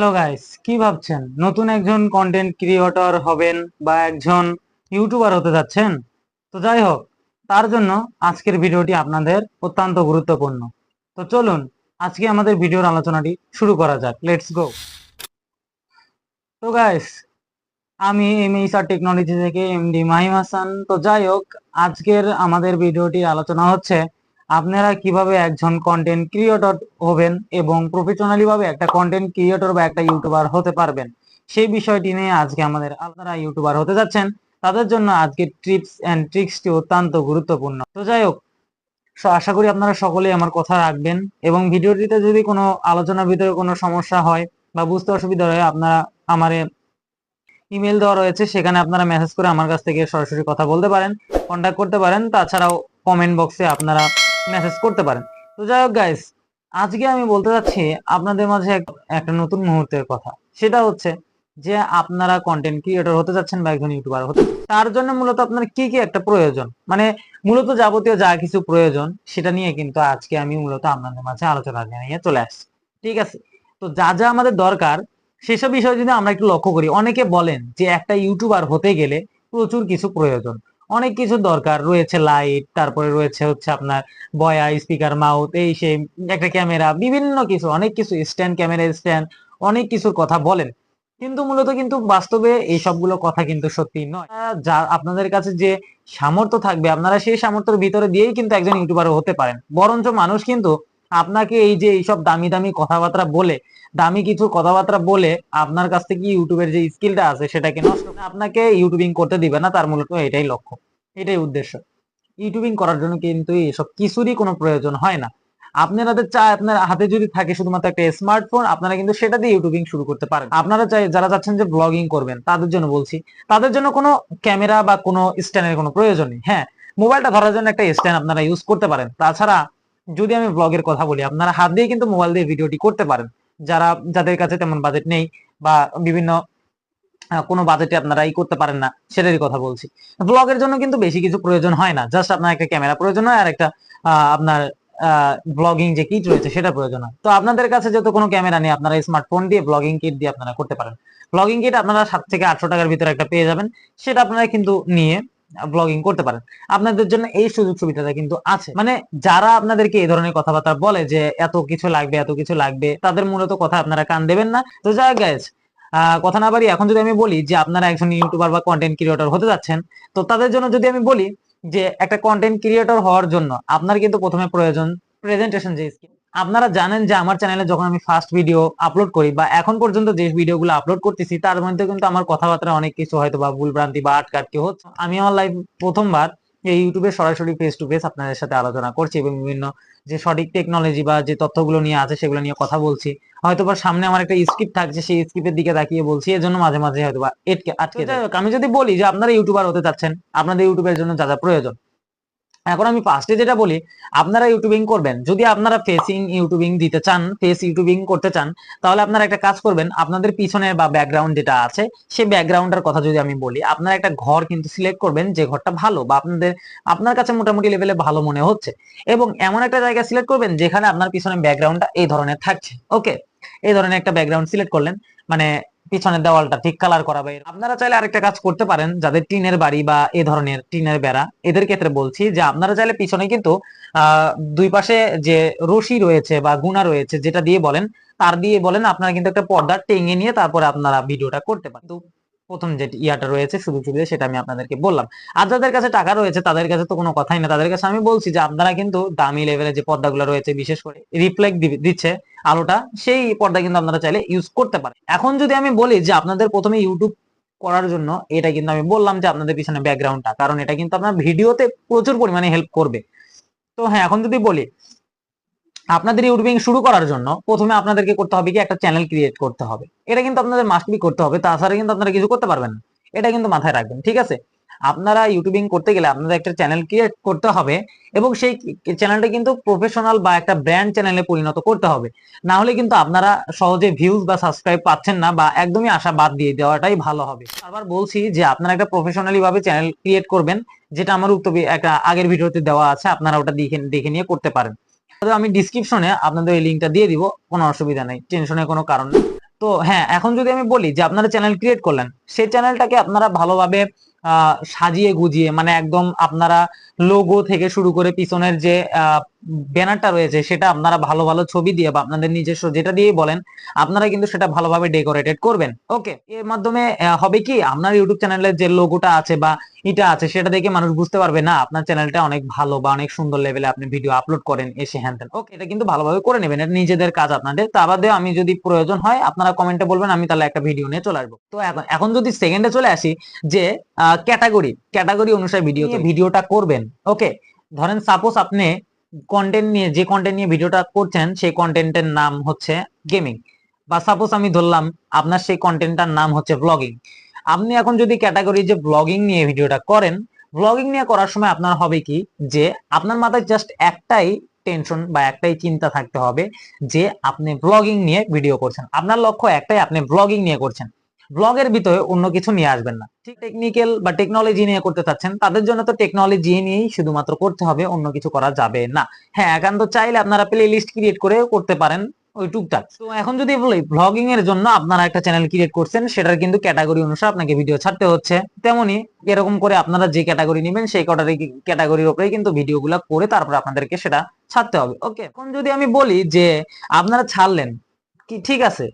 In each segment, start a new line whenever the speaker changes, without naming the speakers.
Hello guys কি ভাবছেন? নতুন একজন কন্টেন্ট ক্রিয়েটর হবেন বা একজন ইউটিউবার হতে যাচ্ছেন? তো যাই হোক, তার জন্য আজকের ভিডিওটি আপনাদের অত্যন্ত গুরুত্বপূর্ণ। তো চলুন, আজকে আমাদের ভিডিওর আলোচনাটি শুরু করা যাক। লেটস গো তো গাইস আমি এমএইসআর টেকনোলজি থেকে এমডি মাহিম হাসান। তো যাই হোক, আজকের আমাদের ভিডিওটির আলোচনা হচ্ছে আপনারা কীভাবে একজন কন্টেন্ট ক্রিয়েটর হবেন এবং প্রফেশনালি ভাবে একটা কন্টেন্ট ক্রিয়েটর বা একটা ইউটিউবার হতে পারবেন? সেই বিষয়টি নিয়ে আজকে আমাদের আপনারা ইউটিউবার হতে যাচ্ছেন। তাদের জন্য আজকে ট্রিপস এন্ড ট্রিক্সটি অত্যন্ত গুরুত্বপূর্ণ। তো যাই হোক আশা করি আপনারা সকলেই আমার কথা রাখবেন এবং ভিডিওটিতে যদি কোনো আলোচনার ভিতরে কোনো সমস্যা হয় বা বুঝতে অসুবিধা হয়, আপনারা আমার ইমেল দেওয়া রয়েছে, সেখানে আপনারা মেসেজ করে আমার কাছ থেকে সরাসরি কথা বলতে পারেন কন্ট্যাক্ট করতে পারেন। তাছাড়াও কমেন্ট বক্সে আপনারা মেসেজ করতে পারেন। তো যাই হোক গাইস আজকে আমি বলতে চাচ্ছি আপনাদের মাঝে একটা নতুন মুহূর্তের কথা। সেটা হচ্ছে যে আপনারা কন্টেন্ট ক্রিয়েটর হতে যাচ্ছেন বা একজন ইউটিউবার হতে তার জন্য মূলত আপনার কি কি একটা প্রয়োজন? মানে মূলত যাবতীয় যা কিছু প্রয়োজন, সেটা নিয়ে কিন্তু আজকে আমি মূলত আপনাদের মাঝে আলোচনা নিয়ে চলে আসছি। ঠিক আছে? তো যা যা আমাদের দরকার, সেসব বিষয়ে যদি আমরা একটু লক্ষ্য করি, অনেকে বলেন যে একটা ইউটিউবার হতে গেলে প্রচুর কিছু প্রয়োজন। অনেক কিছু দরকার। রয়েছে লাইট তারপরে রয়েছে হচ্ছে আপনার বয়া স্পিকার মাউথ এই সেই একটা ক্যামেরা বিভিন্ন কিছু, অনেক কিছু স্ট্যান্ড ক্যামেরা স্ট্যান্ড অনেক কিছুর কথা বলেন। কিন্তু মূলত কিন্তু বাস্তবে এই সবগুলো কথা কিন্তু সত্যি নয়। যা আপনাদের কাছে যে সামর্থ্য থাকবে, আপনারা সেই সামর্থ্যের ভিতরে দিয়েই কিন্তু একজন ইউটিউবার হতে পারেন। বরঞ্চ মানুষ কিন্তু আপনাকে এই যে এইসব দামি দামি কথাবার্তা বলে, দামি কিছু কথাবার্তা বলে আপনার কাছ থেকে ইউটিউবের যে স্কিলটা আছে সেটাকে নষ্ট আপনাকে ইউটিউবিং করতে দিবে না, তার মূলত এটাই লক্ষ্য, এটাই উদ্দেশ্য। ইউটিউবিং করার জন্য কিন্তু এসব কিছুরই কোনো প্রয়োজন হয় না। আপনাদের চায় আপনার হাতে যদি থাকে শুধুমাত্র একটা স্মার্টফোন আপনারা কিন্তু সেটা দিয়ে ইউটিউবিং শুরু করতে পারেন। আপনারা চাই, যারা চাচ্ছেন যে ব্লগিং করবেন, তাদের জন্য বলছি, তাদের জন্য কোনো ক্যামেরা বা কোনো স্ট্যান্ডের কোনো প্রয়োজন নেই। হ্যাঁ মোবাইলটা ধরার জন্য একটা স্ট্যান্ড আপনারা ইউজ করতে পারেন। তাছাড়া যদি আমি ব্লগের কথা বলি, আপনারা হাত দিয়ে কিন্তু মোবাইল দিয়ে ভিডিওটি করতে পারেন। যারা, যাদের কাছে তেমন বাজেট নেই বা বিভিন্ন কোনো বাজেটে আপনারা ই করতে পারেন না, সেটারই কথা বলছি। ব্লগের জন্য কিন্তু বেশি কিছু প্রয়োজন হয় না জাস্ট আপনার একটা ক্যামেরা প্রয়োজন হয় আর একটা আপনার ব্লগিং যে কিট রয়েছে সেটা প্রয়োজন হয়। তো আপনাদের কাছে যেহেতু কোনো ক্যামেরা নেই, আপনারা স্মার্টফোন দিয়ে ব্লগিং কিট দিয়ে আপনারা করতে পারেন। ব্লগিং কিট আপনারা সাত থেকে আটশো টাকার ভিতরে একটা পেয়ে যাবেন, সেটা আপনারা কিন্তু নিয়ে ব্লগিং করতে পারেন। আপনাদের জন্য এই সুযোগ সুবিধাটা কিন্তু আছে। মানে যারা আপনাদেরকে এই ধরনের কথাবার্তা বলে যে, এত কিছু লাগবে, এত কিছু লাগবে তাদের মূলত কথা আপনারা কান দেবেন না। তো যাই গাইজ কথা না বাড়ি এখন যদি আমি বলি যে, আপনারা একজন ইউটিউবার বা কন্টেন্ট ক্রিয়েটর হতে যাচ্ছেন, তো তাদের জন্য যদি আমি বলি যে, একটা কন্টেন্ট ক্রিয়েটর হওয়ার জন্য আপনার কিন্তু প্রথমে প্রয়োজন প্রেজেন্টেশন যে skill। আপনারা জানেন যে আমার চ্যানেলে যখন আমি ফার্স্ট ভিডিও আপলোড করি বা এখন পর্যন্ত যে ভিডিওগুলো আপলোড করতেছি তার মধ্যে কিন্তু আমার কথাবার্তা অনেক কিছু হয়তো বা ভুলভ্রান্তি বা আটকাটকে হচ্ছে আমি আমার লাইফ প্রথমবার এই ইউটিউবে সরাসরি ফেস টু ফেস আপনাদের সাথে আলোচনা করছি এবং বিভিন্ন যে সঠিক টেকনোলজি বা যে তথ্যগুলো নিয়ে আছে সেগুলো নিয়ে কথা বলছি। হয়তো বা সামনে আমার একটা স্ক্রিপ্ট থাকছে সেই স্ক্রিপ্টের দিকে তাকিয়ে বলছি এর জন্য মাঝে মাঝে হয়তো বা এটকে আটকে যাই হোক, আমি যদি বলি যে আপনারা ইউটিউবার হতে চাচ্ছেন আপনাদের ইউটিউবের জন্য যা যা প্রয়োজন এখন আমি ফার্স্টে যেটা বলি, আপনারা ইউটিউবিং করবেন। যদি আপনারা ফেসিং ইউটিউবিং দিতে চান ফেস ইউটিউবিং করতে চান, তাহলে আপনারা একটা কাজ করবেন, আপনাদের পিছনে বা ব্যাকগ্রাউন্ড যেটা আছে, সেই ব্যাকগ্রাউন্ডের কথা যদি আমি বলি, আপনারা একটা ঘর কিন্তু সিলেক্ট করবেন যে ঘরটা ভালো বা আপনাদের, আপনার কাছে মোটামুটি লেভেলে ভালো মনে হচ্ছে। এবং এমন একটা জায়গা সিলেক্ট করবেন যেখানে আপনার পিছনে ব্যাকগ্রাউন্ডটা এই ধরনের থাকছে। ওকে এই ধরনের একটা ব্যাকগ্রাউন্ড সিলেক্ট করলেন। মানে পিছনের দেওয়ালটা ঠিক কালার করা বা আপনারা চাইলে আরেকটা কাজ করতে পারেন, যাদের টিনের বাড়ি বা এ ধরনের টিনের বেড়া, এদের ক্ষেত্রে বলছি যে আপনারা চাইলে পিছনে কিন্তু দুই পাশে যে রশি রয়েছে বা গুণা রয়েছে যেটা দিয়ে বলেন, তার দিয়ে বলেন আপনারা কিন্তু একটা পর্দা টেঙে নিয়ে তারপরে আপনারা ভিডিওটা করতে পারেন। প্রথম যে ইয়াটা রয়েছে সুযোগ সুবিধা সেটা আমি আপনাদেরকে বললাম। আর যাদের কাছে টাকা রয়েছে, তাদের কাছে তো কোনো কথাই না। তাদের কাছে আমি বলছি যে, আপনারা কিন্তু দামি লেভেলের যে পর্দাগুলো রয়েছে, বিশেষ করে রিফ্লেক্ট দিচ্ছে আলোটা, সেই পর্দা কিন্তু আপনারা চাইলে ইউজ করতে পারেন। এখন যদি আমি বলি যে, আপনাদের প্রথমে ইউটিউব করার জন্য, এটা কিন্তু আমি বললাম যে, আপনাদের পিছনে ব্যাকগ্রাউন্ডটা কারণ এটা কিন্তু আপনার ভিডিওতে প্রচুর পরিমাণে হেল্প করবে। তো হ্যাঁ এখন যদি বলি আপনাদের ইউটিউবিং শুরু করার জন্য প্রথমে আপনাদেরকে করতে হবে কি একটা চ্যানেল ক্রিয়েট করতে হবে। এটা কিন্তু আপনাদের মাস্ট বি করতে হবে, তাছাড়া কিন্তু আপনারা কিছু করতে পারবেন না। এটা কিন্তু মাথায় রাখবেন, ঠিক আছে? আপনারা ইউটিউবিং করতে গেলে আপনাদের একটা চ্যানেল ক্রিয়েট করতে হবে এবং সেই চ্যানেলটা কিন্তু প্রফেশনাল বা একটা ব্র্যান্ড চ্যানেলে পরিণত করতে হবে। না হলে কিন্তু আপনারা সহজে ভিউজ বা সাবস্ক্রাইব পাচ্ছেন না বা একদমই আশা বাদ দিয়ে দেওয়াটাই ভালো হবে। আবার বলছি যে আপনারা একটা প্রফেশনালি ভাবে চ্যানেল ক্রিয়েট করবেন, যেটা আমার উক্ত একটা আগের ভিডিওতে দেওয়া আছে, আপনারা ওটা দেখে দেখে নিয়ে করতে পারেন। আমি ডিসক্রিপশনে আপনাদের এই লিঙ্কটা দিয়ে দিব, কোনো অসুবিধা নেই টেনশনের কোনো কারণ নেই। তো হ্যাঁ এখন যদি আমি বলি যে আপনারা চ্যানেল ক্রিয়েট করলেন, সেই চ্যানেলটাকে আপনারা ভালোভাবে সাজিয়ে গুজিয়ে মানে একদম আপনারা লোগো থেকে শুরু করে পিছনের যে ব্যানারটা রয়েছে, সেটা আপনারা ভালো ভালো ছবি দিয়ে বা আপনাদের নিজস্ব যেটা দিয়ে বলেন, আপনারা কিন্তু সেটা ভালোভাবে ডেকোরেটেড করবেন। ওকে এর মাধ্যমে হবে কি? আপনার ইউটিউব চ্যানেলের যে লোগোটা আছে বা এটা আছে, সেটা দেখে মানুষ বুঝতে পারবে, না, আপনার চ্যানেলটা অনেক ভালো বা অনেক সুন্দর লেভেলে আপনি ভিডিও আপলোড করেন, এসে হ্যান ত্যান ওকে এটা কিন্তু ভালোভাবে করে নেবেন, এটা নিজেদের কাজ আপনাদের। তা বাদে আমি যদি প্রয়োজন হয়, আপনারা কমেন্টে বলবেন, আমি তাহলে একটা ভিডিও নিয়ে চলে আসব। তো এখন এখন যদি সেকেন্ডে চলে আসি, যে ক্যাটাগরি ক্যাটাগরি অনুসারে ভিডিও ভিডিওটা করবেন ওকে ধরেন সাপোজ আপনি কন্টেন্ট নিয়ে যে কন্টেন্ট নিয়ে ভিডিওটা করছেন সেই কন্টেন্টের নাম হচ্ছে গেমিং বা সাপোজ আমি ধরলাম আপনার সেই কন্টেন্টটার নাম হচ্ছে ব্লগিং আপনি এখন যদি ক্যাটাগরি যে ব্লগিং নিয়ে ভিডিওটা করেন ব্লগিং নিয়ে করার সময় আপনার হবে কি? যে আপনার মাথায় জাস্ট একটাই টেনশন বা একটাই চিন্তা থাকতে হবে যে আপনি ব্লগিং নিয়ে ভিডিও করছেন। আপনার লক্ষ্য একটাই আপনি ব্লগিং নিয়ে করছেন। ব্লগের ভিতরে অন্য কিছু নিয়ে আসবেন না। ঠিক টেকনিক্যাল বা টেকনোলজি নিয়ে করতে চাচ্ছেন, তাদের জন্য তো টেকনোলজি নিয়েই শুধুমাত্র করতে হবে, অন্য কিছু করা যাবে না। হ্যাঁ একান্ত চাইলে আপনারা প্লে লিস্ট ক্রিয়েট করে করতে পারেন ওই টুকটাক। তো এখন যদি বলি ব্লগিং এর জন্য আপনারা একটা চ্যানেল ক্রিয়েট করছেন, সেটার কিন্তু ক্যাটাগরি অনুসারে আপনাকে ভিডিও ছাড়তে হচ্ছে। তেমনি এরকম করে আপনারা যে ক্যাটাগরি নেবেন, সেই ক্যাটাগরির উপরে কিন্তু ভিডিওগুলো করে তারপর আপনাদেরকে সেটা ছাড়তে হবে। ওকে এখন যদি আমি বলি যে আপনারা ছাড়লেন, কি ঠিক আছে?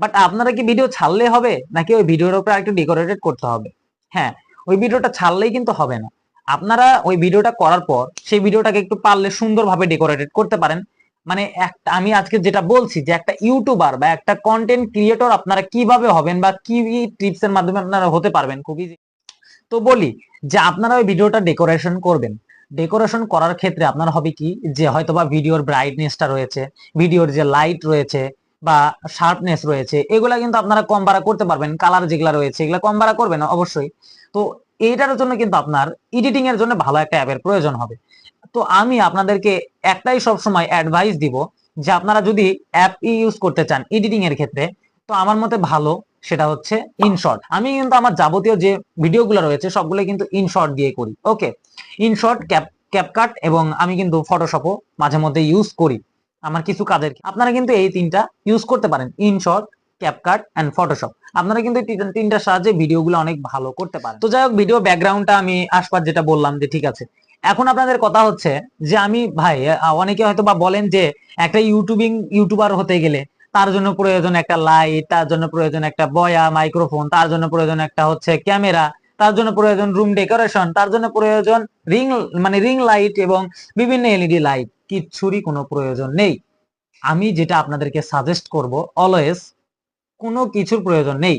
বাট আপনারা কি ভিডিও ছাড়লে হবে? নাকি ওই ভিডিওর উপরে একটু ডেকোরেটেড করতে হবে? হ্যাঁ ওই ভিডিওটা ছাড়লেই কিন্তু হবে না। আপনারা ওই ভিডিওটা করার পর, সেই ভিডিওটাকে একটু পারলে সুন্দরভাবে ডেকোরেটেড করতে পারেন। মানে একটা, আমি আজকে যেটা বলছি যে একটা ইউটিউবার বা একটা কন্টেন্ট ক্রিয়েটর আপনারা কীভাবে হবেন বা কি টিপস এর মাধ্যমে আপনারা হতে পারবেন, খুব ইজি তো বলি যে আপনারা ওই ভিডিওটা ডেকোরেশন করবেন। ডেকোরেশন করার ক্ষেত্রে আপনার হবে কি? যে হয়তোবা ভিডিওর ব্রাইটনেসটা রয়েছে ভিডিওর যে লাইট রয়েছে বা শার্পনেস রয়েছে, এগুলা কিন্তু আপনারা কম বাড়া করতে পারবেন কালার যেগুলা রয়েছে, এগুলা কম বাড়া করবেন অবশ্যই। তো এইটার জন্য কিন্তু আপনার এডিটিং এর জন্য ভালো একটা অ্যাপের প্রয়োজন হবে। তো আমি আপনাদেরকে একটাই সব সময় অ্যাডভাইস দিব যে আপনারা যদি অ্যাপ ইউজ করতে চান এডিটিং এর ক্ষেত্রে, তো আমার মতে ভালো সেটা হচ্ছে ইনশর্ট আমি কিন্তু আমার যাবতীয় যে ভিডিওগুলো রয়েছে সবগুলো কিন্তু ইনশর্ট দিয়ে করি ওকে ইনশর্ট ক্যাপ ক্যাপকাট এবং আমি কিন্তু ফটোশপও মাঝে মধ্যে ইউজ করি। আমার কিছু কাজের আপনারা কিন্তু এই তিনটা ইউজ করতে পারেন। ইনশর্ট ক্যাপকাট এন্ড ফটোশপ আপনারা কিন্তু তিনটার সাহায্যে ভিডিওগুলো অনেক ভালো করতে পারেন। তো যাই হোক ভিডিও ব্যাকগ্রাউন্ডটা আমি আসপার যেটা বললাম যে ঠিক আছে। এখন আপনাদের কথা হচ্ছে যে আমি, ভাই অনেকে হয়তো বা বলেন যে একটা ইউটিউবিং ইউটিউবার হতে গেলে তার জন্য প্রয়োজন একটা লাইট তার জন্য প্রয়োজন একটা বয়া মাইক্রোফোন তার জন্য প্রয়োজন একটা হচ্ছে ক্যামেরা তার জন্য প্রয়োজন রুম ডেকোরেশন তার জন্য প্রয়োজন রিং মানে রিং লাইট এবং বিভিন্ন এলইডি লাইট কিচ্ছুরই কোনো প্রয়োজন নেই। আমি যেটা আপনাদেরকে সাজেস্ট করব অলওয়েজ কোনো কিছুর প্রয়োজন নেই।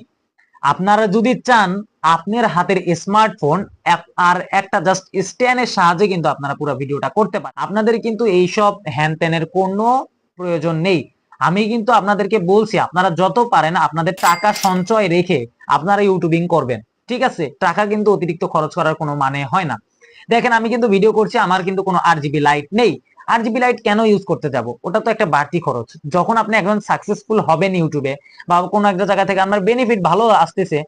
আপনারা যদি চান, আপনার হাতের স্মার্টফোন আর একটা জাস্ট স্ট্যান্ডের সাহায্যে কিন্তু আপনারা পুরো ভিডিওটা করতে পারেন। আপনাদের কিন্তু এইসব হ্যান ত্যানের কোনো প্রয়োজন নেই। আমি কিন্তু আপনাদেরকে বলছি, আপনারা যত পারেন আপনাদের টাকা সঞ্চয় রেখে আপনারা ইউটিউবিং করবেন। ঠিক আছে? টাকা কিন্তু অতিরিক্ত খরচ করার কোনো মানে হয় না। দেখেন, আমি কিন্তু ভিডিও করছি, আমার কিন্তু কোনো আর জিবি লাইট নেই। আর লাইট কেন ইউজ করতে যাব? ওটা তো একটা বাড়তি খরচ। যখন আপনি একজন সাকসেসফুল হবেন ইউটিউবে বা কোনো একটা জায়গা থেকে আপনার বেনিফিট ভালো আসতেছে,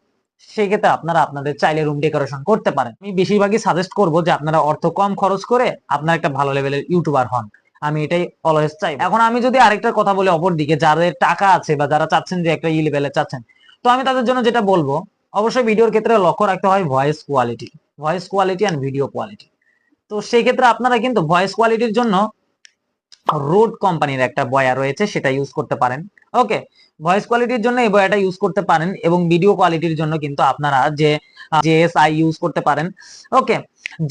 সেক্ষেত্রে আপনারা আপনাদের চাইলে রুম ডেকোরেশন করতে পারেন। আমি বেশিরভাগই সাজেস্ট করব যে আপনারা অর্থ কম খরচ করে আপনার একটা ভালো লেভেলের ইউটিউবার হন। আমি এটাই অলওয়েজ চাই এখন আমি যদি আরেকটা কথা বলি অপর দিকে যাদের টাকা আছে বা যারা চাচ্ছেন যে একটা ই লেভেলে চাচ্ছেন, তো আমি তাদের জন্য যেটা বলব অবশ্যই ভিডিওর ক্ষেত্রে লক্ষ্য রাখতে হয় voice quality voice quality and video quality তো সেই ক্ষেত্রে আপনারা কিন্তু ভয়েস কোয়ালিটির জন্য রোড কোম্পানির একটা বয়া রয়েছে, সেটা ইউজ করতে পারেন। ওকে ভয়েস কোয়ালিটির জন্য এই বয়াটা ইউজ করতে পারেন এবং ভিডিও কোয়ালিটির জন্য কিন্তু আপনারা যে জেএসআই ইউজ করতে পারেন। ওকে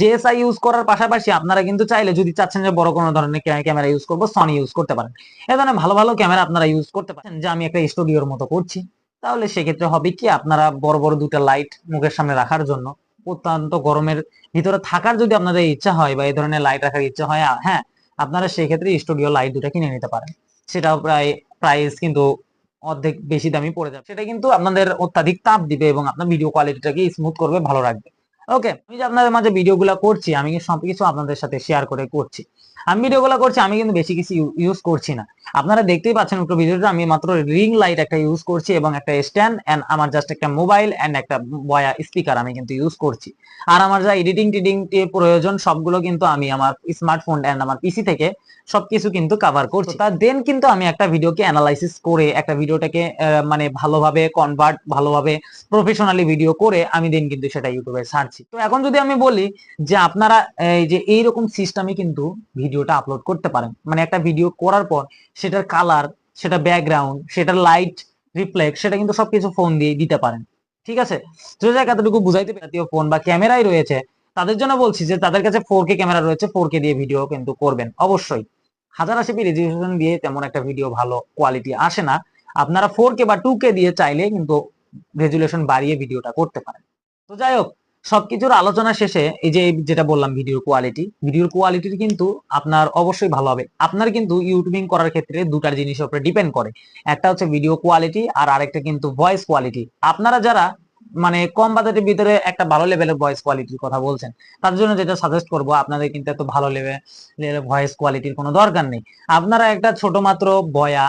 জেএসআই ইউজ করার পাশাপাশি আপনারা কিন্তু চাইলে যদি চাচ্ছেন যে বড় কোনো ধরনের ক্যামেরা ইউজ করব সনি ইউজ করতে পারেন। এ ধরনের ভালো ভালো ক্যামেরা আপনারা ইউজ করতে পারেন, যে আমি একটা স্টুডিওর মতো করছি। তাহলে সেক্ষেত্রে হবে কি আপনারা বড় বড় দুটো লাইট মুখের সামনে রাখার জন্য অত্যন্ত গরমের ভিতরে থাকার যদি আপনাদের ইচ্ছা হয় বা এই ধরনের লাইট রাখার ইচ্ছা হয় হ্যাঁ আপনারা সেই ক্ষেত্রে স্টুডিও লাইট দুটা কিনে নিতে পারেন। সেটাও প্রায় প্রাইস কিন্তু অর্ধেক বেশি দামি পড়ে যাবে। সেটা কিন্তু আপনাদের অত্যাধিক তাপ দিবে এবং আপনার ভিডিও কোয়ালিটিটাকে স্মুথ করবে, ভালো রাখবে। ওকে আমি যে আপনাদের মাঝে ভিডিওগুলো করছি, আমি সবকিছু আপনাদের সাথে শেয়ার করে করছি। আমি ভিডিওগুলো করছি, আমি কিন্তু বেশি কিছু ইউজ করছি না। আপনারা দেখতেই পাচ্ছেন উপর ভিডিওটা, আমি মাত্র রিং লাইট একটা ইউজ করছি এবং একটা স্ট্যান্ড এন্ড আমার জাস্ট একটা মোবাইল এন্ড একটা বয়া স্পিকার আমি কিন্তু ইউজ করছি। আর আমার যা এডিটিং টিডিং প্রয়োজন, সবগুলো কিন্তু আমি আমার স্মার্টফোন এন্ড আমার পিসি থেকে সবকিছু কিন্তু কভার করছি। তার দেন কিন্তু আমি একটা ভিডিওকে অ্যানালাইসিস করে, একটা ভিডিওটাকে মানে ভালোভাবে কনভার্ট ভালোভাবে প্রফেশনালি ভিডিও করে আমি দেন কিন্তু সেটা ইউটিউবে ছাড়ছি। তো এখন যদি আমি বলি যে আপনারা, এই যে এইরকম সিস্টেমে কিন্তু ভিডিওটা আপলোড করতে পারেন। মানে একটা ভিডিও করার পর সেটার কালার সেটা ব্যাকগ্রাউন্ড সেটার লাইট রিফ্লেক্ট সেটা কিন্তু সবকিছু ফোন দিয়ে দিতে পারেন। ঠিক আছে? তো যাক, এতটুকু বুঝাইতে জাতীয় ফোন বা ক্যামেরাই রয়েছে, তাদের জন্য বলছি যে তাদের কাছে ফোর কে ক্যামেরা রয়েছে ফোর কে দিয়ে ভিডিও কিন্তু করবেন, অবশ্যই। হাজার আশি রেজলিউশন দিয়ে তেমন একটা ভিডিও ভালো কোয়ালিটি আসে না। আপনারা ফোর কে বা টু কে দিয়ে চাইলে কিন্তু রেজুলেশন বাড়িয়ে ভিডিওটা করতে পারেন। তো যাই হোক সবকিছুর আলোচনা শেষে এই যে যেটা বললাম ভিডিওর কোয়ালিটি ভিডিওর কোয়ালিটি কিন্তু আপনার অবশ্যই ভালো হবে। আপনার কিন্তু ইউটিউবিং করার ক্ষেত্রে দুটার জিনিসের উপরে ডিপেন্ড করে। একটা হচ্ছে ভিডিও কোয়ালিটি আর আরেকটা কিন্তু ভয়েস কোয়ালিটি আপনারা যারা মানে কম বাজেটের ভিতরে একটা ভালো লেভেলের ভয়েস কোয়ালিটির কথা বলছেন, তার জন্য যেটা সাজেস্ট করব, আপনাদের কিন্তু এত ভালো লেভেলের ভয়েস কোয়ালিটির কোনো দরকার নেই। আপনারা একটা ছোট মাত্র বয়া,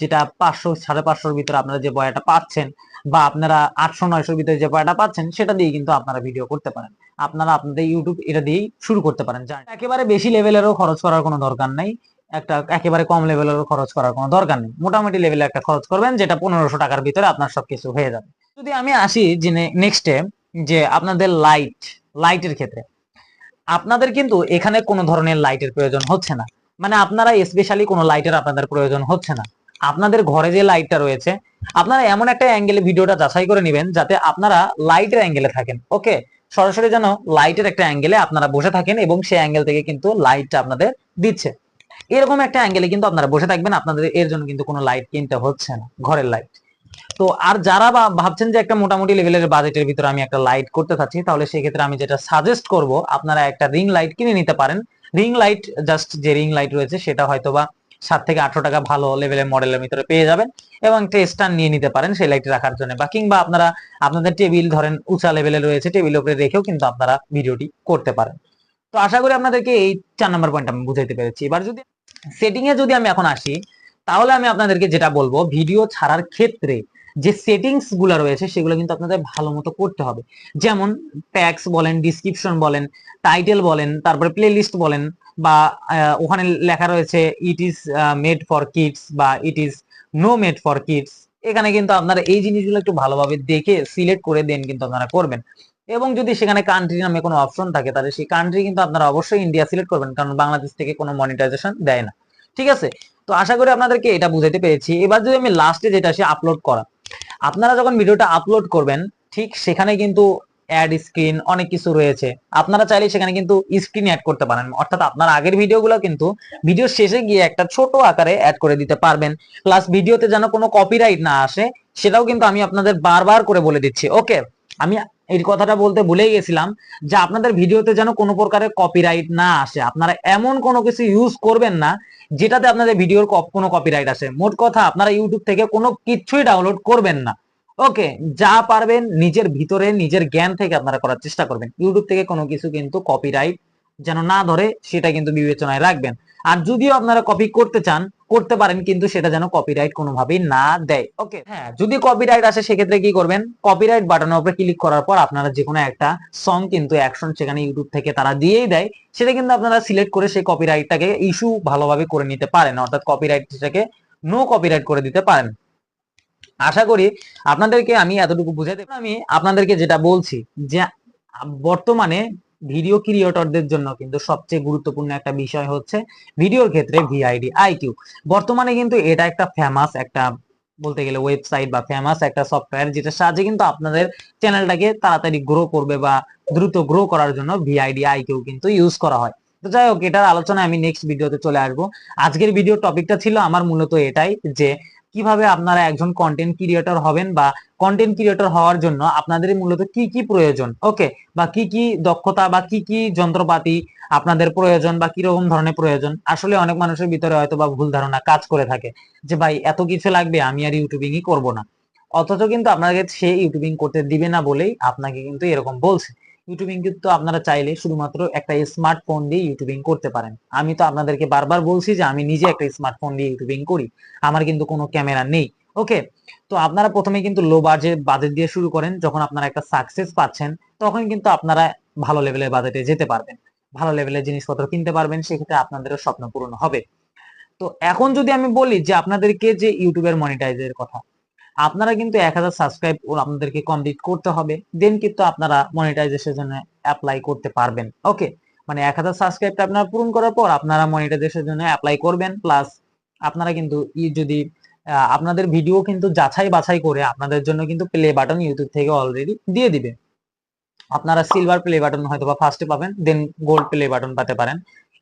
যেটা পাঁচশো, সাড়ে পাঁচশোর ভিতরে আপনারা যে বয়াটা পাচ্ছেন বা আপনারা আটশো, নয়শোর ভিতরে যে বয়াটা পাচ্ছেন সেটা দিয়ে কিন্তু আপনারা ভিডিও করতে পারেন। আপনারা আপনাদের ইউটিউব এটা দিয়েই শুরু করতে পারেন। একেবারে বেশি লেভেলেরও খরচ করার কোনো দরকার নেই। একটা একেবারে কম লেভেলেরও খরচ করার কোনো দরকার নেই। মোটামুটি লেভেলে একটা খরচ করবেন যেটা পনেরোশো টাকার ভিতরে আপনার সবকিছু হয়ে যাবে। যদি আমি আসি যে নেক্সটে যে আপনাদের লাইট লাইটের ক্ষেত্রে। আপনাদের কিন্তু এখানে কোনো ধরনের লাইটের প্রয়োজন হচ্ছে না। মানে আপনারা স্পেশালি কোনো লাইটের আপনাদের প্রয়োজন হচ্ছে না। আপনাদের ঘরে যে লাইটটা রয়েছে, আপনারা এমন একটা অ্যাঙ্গেলে ভিডিওটা যাচাই করে নেবেন যাতে আপনারা লাইটের অ্যাঙ্গেলে থাকেন ওকে সরাসরি যেন লাইটের একটা অ্যাঙ্গেলে আপনারা বসে থাকেন এবং সেই অ্যাঙ্গেল থেকে কিন্তু লাইটটা আপনাদের দিচ্ছে। এরকম একটা অ্যাঙ্গেলে কিন্তু আপনারা বসে থাকবেন, আপনাদের এর জন্য কিন্তু কোনো লাইট কিনতে হচ্ছে না, ঘরের লাইট তো আর যারা ভাবছেন যে একটা মোটামুটি লেভেলের বাজেটের ভিতরে আমি একটা লাইট করতে চাচ্ছি, তাহলে সেক্ষেত্রে আমি যেটা সাজেস্ট করব, আপনারা একটা রিং লাইট কিনে নিতে পারেন। রিং লাইট জাস্ট যে রিং লাইট রয়েছে, সেটা হয়তোবা সাত থেকে আঠারো টাকা ভালো লেভেলের মডেলের ভিতরে পেয়ে যাবেন এবং স্ট্যান্ড নিয়ে নিতে পারেন সেই লাইট রাখার জন্য। বা কিংবা আপনারা, আপনাদের টেবিল ধরেন উঁচা লেভেলে রয়েছে টেবিলের উপরে রেখেও কিন্তু আপনারা ভিডিওটি করতে পারেন। তো আশা করি আপনাদেরকে এই চার নম্বর পয়েন্ট আমি বুঝাইতে পেরেছি। এবার যদি সেটিং এ যদি আমি এখন আসি, তাহলে আমি আপনাদেরকে যেটা বলব ভিডিও ছাড়ার ক্ষেত্রে যে সেটিংসগুলো রয়েছে, সেগুলো কিন্তু আপনাদের ভালো মতো করতে হবে। যেমন ট্যাক্স বলেন ডিসক্রিপশন বলেন টাইটেল বলেন, তারপরে প্লে লিস্ট বলেন বা ওখানে লেখা রয়েছে it is made for kids বা it is no made for kids এখানে কিন্তু আপনারা এই জিনিসগুলো একটু ভালোভাবে দেখে সিলেক্ট করে দেন কিন্তু আপনারা করবেন। এবং যদি সেখানে কান্ট্রি নামে কোনো অপশন থাকে, তাহলে সেই কান্ট্রি কিন্তু আপনারা অবশ্যই ইন্ডিয়া সিলেক্ট করবেন, কারণ বাংলাদেশ থেকে কোনো মনিটাইজেশন দেয় না। ঠিক আছে? তো আশা করি আপনাদেরকে এটা বুঝাতে পেরেছি। এবার যদি আমি লাস্টে যেটা আসি আপলোড করা। আপনারা যখন ভিডিওটা আপলোড করবেন, ঠিক সেখানে কিন্তু অ্যাড স্ক্রিন অনেক কিছু রয়েছে। আপনারা চাইলে সেখানে কিন্তু স্ক্রিন অ্যাড করতে পারেন। অর্থাৎ আপনার আগের ভিডিওগুলো কিন্তু ভিডিও শেষে গিয়ে একটা ছোট আকারে অ্যাড করে দিতে পারবেন। প্লাস ভিডিওতে যেন কোনো কপিরাইট না আসে, সেটাও কিন্তু আমি আপনাদের বারবার করে বলে দিচ্ছি। ওকে আমি এই কথাটা বলতে ভুলেই গেছিলাম যে আপনাদের ভিডিওতে যেন কোনো প্রকারের কপিরাইট না আসে। আপনারা এমন কোনো কিছু ইউজ করবেন না, যেটাতে আপনাদের ভিডিওর কোনো কপিরাইট আসে। মোট কথা, আপনারা ইউটিউব থেকে কোনো কিছুই ডাউনলোড করবেন না। ওকে, যা পারবেন নিজের ভিতরে, নিজের জ্ঞান থেকে আপনারা করার চেষ্টা করবেন। ইউটিউব থেকে কোনো কিছু কিন্তু কপিরাইট যেন না ধরে, সেটা কিন্তু বিবেচনায় রাখবেন। আর যদিও আপনারা কপি করতে চান, করতে পারেন, কিন্তু সেটা যেন কপিরাইট কোনোভাবেই না দেয়। ওকে হ্যাঁ যদি কপিরাইট আসে, সেক্ষেত্রে কি করবেন? কপিরাইট বাটনের উপরে ক্লিক করার পর আপনারা যে কোনো একটা সং কিন্তু অ্যাকশন সেখানে ইউটিউব থেকে তারা দিয়েই দেয়। সেটা কিন্তু আপনারা সিলেক্ট করে সেই কপিরাইটটাকে ইস্যু ভালোভাবে করে নিতে পারেন। অর্থাৎ কপিরাইটটাকে নো কপিরাইট করে দিতে পারেন। আশা করি আপনাদেরকে আমি এতটুকু বুঝাতে আমি আপনাদেরকে যেটা বলছি যে, বর্তমানে ভিডিও ক্রিয়েটরদের জন্য কিন্তু সবচেয়ে গুরুত্বপূর্ণ একটা বিষয় হচ্ছে ভিডিওর ক্ষেত্রে ভিআইডি আইকিউ বর্তমানে কিন্তু এটা একটা ফেমাস একটা বলতে গেলে ওয়েবসাইট বা ফেমাস একটা সফটওয়্যার যেটার সাহায্যে কিন্তু আপনাদের চ্যানেলটাকে তাড়াতাড়ি গ্রো করবে বা দ্রুত গ্রো করার জন্য ভিআইডি আইকিউ কিন্তু ইউজ করা হয়। তো যাই হোক, এটার আলোচনা আমি নেক্সট ভিডিওতে চলে আসব। আজকের ভিডিও টপিকটা ছিল আমার মূলত এটাই যে কীভাবে আপনারা একজন কন্টেন্ট ক্রিয়েটর হবেন বা কন্টেন্ট ক্রিয়েটর হওয়ার জন্য আপনাদের মূলত কি কি প্রয়োজন? ওকে বা কি কি দক্ষতা বা কি কি যন্ত্রপাতি আপনাদের প্রয়োজন বা কীরকম ধরনের প্রয়োজন? আসলে অনেক মানুষের ভিতরে হয়তো বা ভুল ধারণা কাজ করে থাকে যে, ভাই, এত কিছু লাগবে, আমি আর ইউটিউবিংই করব না। অথচ কিন্তু আপনাকে সে ইউটিউবিং করতে দিবে না বলেই আপনাকে কিন্তু এরকম বলছে। ইউটিউবিং কিন্তু আপনারা চাইলে শুধুমাত্র একটা স্মার্টফোন দিয়ে ইউটিউবিং করতে পারেন। আমি তো আপনাদেরকে বারবার বলছি যে আমি নিজে একটা স্মার্টফোন দিয়ে ইউটিউবিং করি। আমার কিন্তু কোনো ক্যামেরা নেই। ওকে? তো আপনারা প্রথমে কিন্তু লো বাজেট বাজেট দিয়ে শুরু করেন। যখন আপনারা একটা সাকসেস পাচ্ছেন, তখন কিন্তু আপনারা ভালো লেভেলের বাজেটে যেতে পারবেন। ভালো লেভেলের জিনিসপত্র কিনতে পারবেন, সেক্ষেত্রে আপনাদেরও স্বপ্ন পূরণ হবে। তো এখন যদি আমি বলি যে আপনাদেরকে যে ইউটিউবের মনিটাইজের কথা আপনারা কিন্তু এক হাজার সাবস্ক্রাইব আপনাদেরকে কমপ্লিট করতে হবে। দেন কিন্তু আপনারা মনিটাইজেশনের অ্যাপ্লাই করতে পারবেন। ওকে মানে এক হাজার সাবস্ক্রাইবটা আপনারা পূরণ করার পর আপনারা মনিটাইজেশনের জন্য অ্যাপ্লাই করবেন। প্লাস আপনারা কিন্তু ই যদি আপনাদের ভিডিও কিন্তু যাচাই বাছাই করে আপনাদের জন্য কিন্তু প্লে বাটন ইউটিউব থেকে অলরেডি দিয়ে দিবে। আপনারা সিলভার প্লে বাটন হয়তো বা ফার্স্টে পাবেন দেন গোল্ড প্লে বাটন পেতে পারেন।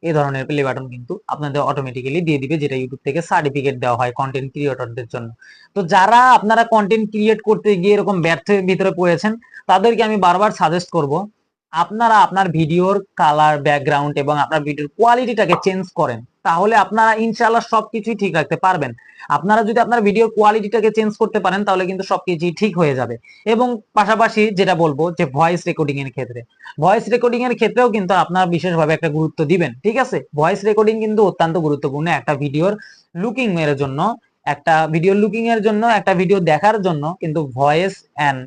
এই ধরনের প্লে বাটন কিন্তু আপনাদের অটোমেটিক্যালি দিয়ে দিবে, যেটা ইউটিউব থেকে সার্টিফিকেট দেওয়া হয় কন্টেন্ট ক্রিয়েটরদের জন্য। তো যারা আপনারা কন্টেন্ট ক্রিয়েট করতে গিয়ে এরকম ব্যর্থের ভিতরে পড়েছেন, তাদেরকে আমি বারবার সাজেস্ট করব, আপনারা আপনার ভিডিওর কালার ব্যাকগ্রাউন্ড এবং আপনার ভিডিওর কোয়ালিটিটাকে চেঞ্জ করেন। তাহলে আপনারা ইনশাআল্লাহ সবকিছুই ঠিক রাখতে পারবেন। আপনারা যদি আপনার ভিডিওর কোয়ালিটিটাকে চেঞ্জ করতে পারেন, তাহলে কিন্তু সবকিছুই ঠিক হয়ে যাবে। এবং পাশাপাশি যেটা বলব যে ভয়েস রেকর্ডিং এর ক্ষেত্রে। ভয়েস রেকর্ডিং এর ক্ষেত্রেও কিন্তু আপনারা বিশেষভাবে একটা গুরুত্ব দিবেন, ঠিক আছে? ভয়েস রেকর্ডিং কিন্তু অত্যন্ত গুরুত্বপূর্ণ একটা ভিডিওর লুকিং এর জন্য, একটা ভিডিও লুকিং এর জন্য, একটা ভিডিও দেখার জন্য কিন্তু ভয়েস অ্যান্ড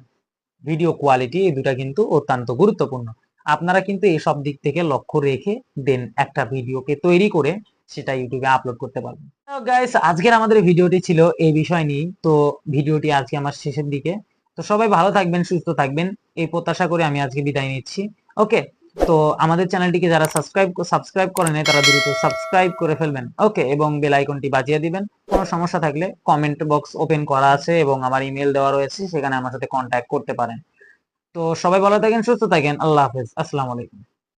ভিডিও কোয়ালিটি এই দুটা কিন্তু অত্যন্ত গুরুত্বপূর্ণ। আপনারা কিন্তু এইসব দিক থেকে লক্ষ্য রেখে দেন একটা ভিডিওকে তৈরি করে। সেটা ইউটিউবে আপলোড করতে পারবেন। গাইস আজকের আমাদের ভিডিওটি ছিল এই বিষয় নিয়ে তো ভিডিওটি আজকে আমার শেষের দিকে। তো সবাই ভালো থাকবেন, সুস্থ থাকবেন। এই প্রত্যাশা করে আমি আজকে বিদায় নিচ্ছি। ওকে তো আমাদের চ্যানেলটিকে যারা সাবস্ক্রাইব সাবস্ক্রাইব করে নেয় তারা দ্রুত সাবস্ক্রাইব করে ফেলবেন। ওকে এবং বেল আইকনটি বাজিয়ে দিবেন। কোনো সমস্যা থাকলে কমেন্ট বক্স ওপেন করা আছে এবং আমার ইমেল দেওয়া রয়েছে, সেখানে আমার সাথে কন্ট্যাক্ট করতে পারেন। তো সবাই ভালো থাকেন, সুস্থ থাকেন। আল্লাহ হাফেজ। আসসালামু আলাইকুম।